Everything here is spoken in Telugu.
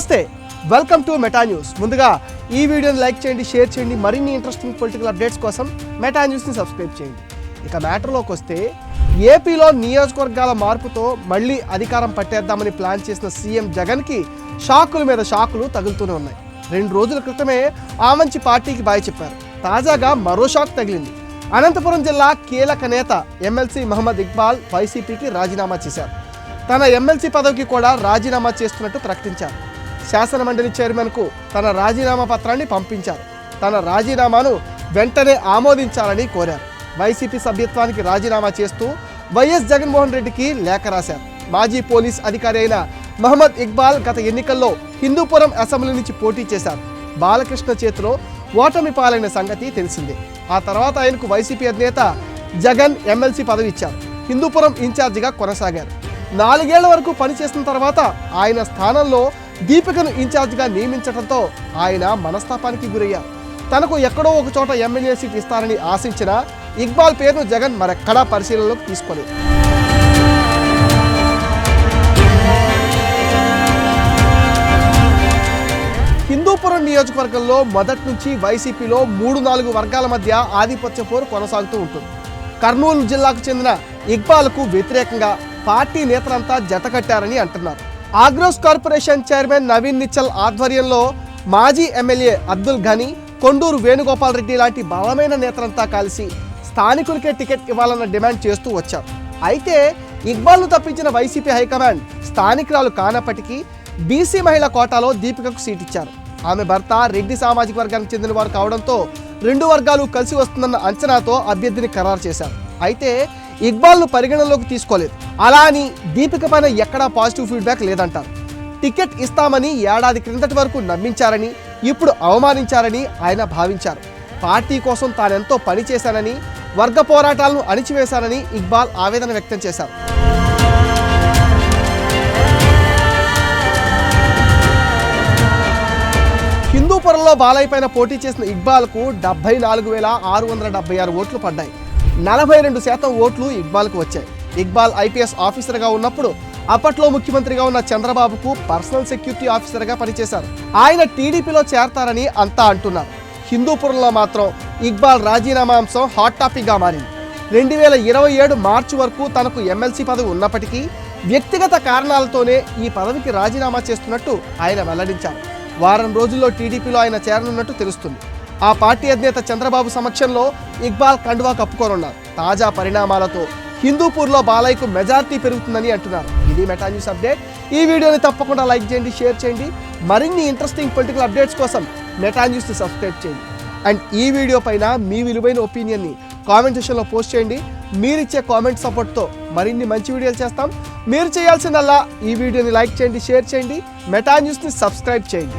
నమస్తే. వెల్కమ్ టు మెటా న్యూస్ ముందుగా ఈ వీడియోని లైక్ చేయండి షేర్ చేయండి మరిన్ని ఇంట్రెస్టింగ్ పొలిటికల్ అప్డేట్స్ కోసం మెటా న్యూస్ని సబ్స్క్రైబ్ చేయండి. ఇక మ్యాటర్లోకి వస్తే ఏపీలో నియోజకవర్గాల మార్పుతో మళ్ళీ అధికారం పట్టేద్దామని ప్లాన్ చేసిన సీఎం జగన్కి షాకుల మీద షాకులు తగులుతూనే ఉన్నాయి. రెండు రోజుల క్రితమే ఆమంచి పార్టీకి బాయ్ చెప్పారు. తాజాగా మరో షాక్ తగిలింది. అనంతపురం జిల్లా కీలక నేత ఎమ్మెల్సీ మహమ్మద్ ఇక్బాల్ వైసీపీకి రాజీనామా చేశారు. తన ఎమ్మెల్సీ పదవికి కూడా రాజీనామా చేస్తున్నట్టు ప్రకటించారు. శాసనమండలి చైర్మన్కు తన రాజీనామా పత్రాన్ని పంపించారు. తన రాజీనామాను వెంటనే ఆమోదించాలని కోరారు. వైసీపీ సభ్యత్వానికి రాజీనామా చేస్తూ వైఎస్ జగన్మోహన్ రెడ్డికి లేఖ రాశారు. మాజీ పోలీస్ అధికారి అయిన మహమ్మద్ ఇక్బాల్ గత ఎన్నికల్లో హిందూపురం అసెంబ్లీ నుంచి పోటీ చేశారు. బాలకృష్ణ చేతిలో ఓటమి పాలైన సంగతి తెలిసిందే. ఆ తర్వాత ఆయనకు వైసీపీ అధినేత జగన్ ఎమ్మెల్సీ పదవి ఇచ్చారు. హిందూపురం ఇన్ఛార్జిగా కొనసాగారు. నాలుగేళ్ళ వరకు పనిచేసిన తర్వాత ఆయన స్థానంలో దీపికను ఇన్ఛార్జ్గా నియమించడంతో ఆయన మనస్తాపానికి గురయ్యారు. తనకు ఎక్కడో ఒక చోట ఎమ్మెల్యే సీట్ ఇస్తారని ఆశించిన ఇక్బాల్ పేరును జగన్ మరెక్కడా పరిశీలనలోకి తీసుకోలేదు. హిందూపురం నియోజకవర్గంలో మొదటి నుంచి వైసీపీలో మూడు నాలుగు వర్గాల మధ్య ఆధిపత్య పోరు కొనసాగుతూ ఉంటుంది. కర్నూలు జిల్లాకు చెందిన ఇక్బాల్కు వ్యతిరేకంగా పార్టీ నేతలంతా జతకట్టారని అంటున్నారు. Agros corporation chairman Naveen Nichal ఆధ్వర్యంలో మాజీ ఎమ్మెల్యే అబ్దుల్ ఘనీ కొండూరు వేణుగోపాల్ రెడ్డి లాంటి బలమైన నేతలంతా కలిసి స్థానికులకే టికెట్ ఇవ్వాలన్న డిమాండ్ చేస్తూ వచ్చారు. అయితే ఇక్బాల్ను తప్పించిన వైసీపీ హైకమాండ్ స్థానికురాలు కానప్పటికీ బీసీ మహిళా కోటాలో దీపికకు సీట్ ఇచ్చారు ఆమె భర్త రెడ్డి సామాజిక వర్గానికి చెందిన వారు కావడంతో రెండు వర్గాలు కలిసి వస్తుందన్న అంచనాతో అభ్యర్థిని ఖరారు చేశారు. అయితే ఇక్బాల్ను పరిగణనలోకి తీసుకోలేదు. అలా అని దీపిక పైన ఎక్కడా పాజిటివ్ ఫీడ్బ్యాక్ లేదంటారు. టికెట్ ఇస్తామని ఏడాది క్రిందటి వరకు నమ్మించారని ఇప్పుడు అవమానించారని ఆయన భావించారు. పార్టీ కోసం తానెంతో పని చేశానని వర్గ పోరాటాలను అణిచివేశానని ఇక్బాల్ ఆవేదన వ్యక్తం చేశారు. హిందూపురంలో బాలయ్యపైన పోటీ చేసిన ఇక్బాల్కు డెబ్బై నాలుగు వేల ఆరు వందల డెబ్బై ఆరు ఓట్లు పడ్డాయి. నలభై రెండు శాతం ఓట్లు ఇక్బాల్కు వచ్చాయి. ఇక్బాల్ ఐపీఎస్ ఆఫీసర్గా ఉన్నప్పుడు అప్పట్లో ముఖ్యమంత్రిగా ఉన్న చంద్రబాబుకు పర్సనల్ సెక్యూరిటీ ఆఫీసర్గా పనిచేశారు. ఆయన టీడీపీలో చేరతారని అంతా అంటున్నారు. హిందూపురంలో మాత్రం ఇక్బాల్ రాజీనామా అంశం హాట్ టాపిక్గా మారింది. రెండు వేల ఇరవై ఏడు మార్చి వరకు తనకు ఎమ్మెల్సీ పదవి ఉన్నప్పటికీ వ్యక్తిగత కారణాలతోనే ఈ పదవికి రాజీనామా చేస్తున్నట్టు ఆయన వెల్లడించారు. వారం రోజుల్లో టీడీపీలో ఆయన చేరనున్నట్టు తెలుస్తుంది. ఆ పార్టీ అధినేత చంద్రబాబు సమక్షంలో ఇక్బాల్ కండువా కప్పుకోనున్నారు. తాజా పరిణామాలతో హిందూపూర్లో బాలయ్యకు మెజార్టీ పెరుగుతుందని అంటున్నారు. ఇది మెటా న్యూస్ అప్డేట్. ఈ వీడియోని తప్పకుండా లైక్ చేయండి షేర్ చేయండి. మరిన్ని ఇంట్రెస్టింగ్ పొలిటికల్ అప్డేట్స్ కోసం మెటా న్యూస్ని సబ్స్క్రైబ్ చేయండి. అండ్ ఈ వీడియో పైన మీ విలువైన ఒపీనియన్ని కామెంట్ సెషన్లో పోస్ట్ చేయండి. మీరిచ్చే కామెంట్ సపోర్ట్తో మరిన్ని మంచి వీడియోలు చేస్తాం. మీరు చేయాల్సిందల్లా ఈ వీడియోని లైక్ చేయండి షేర్ చేయండి. మెటా న్యూస్ని సబ్స్క్రైబ్ చేయండి.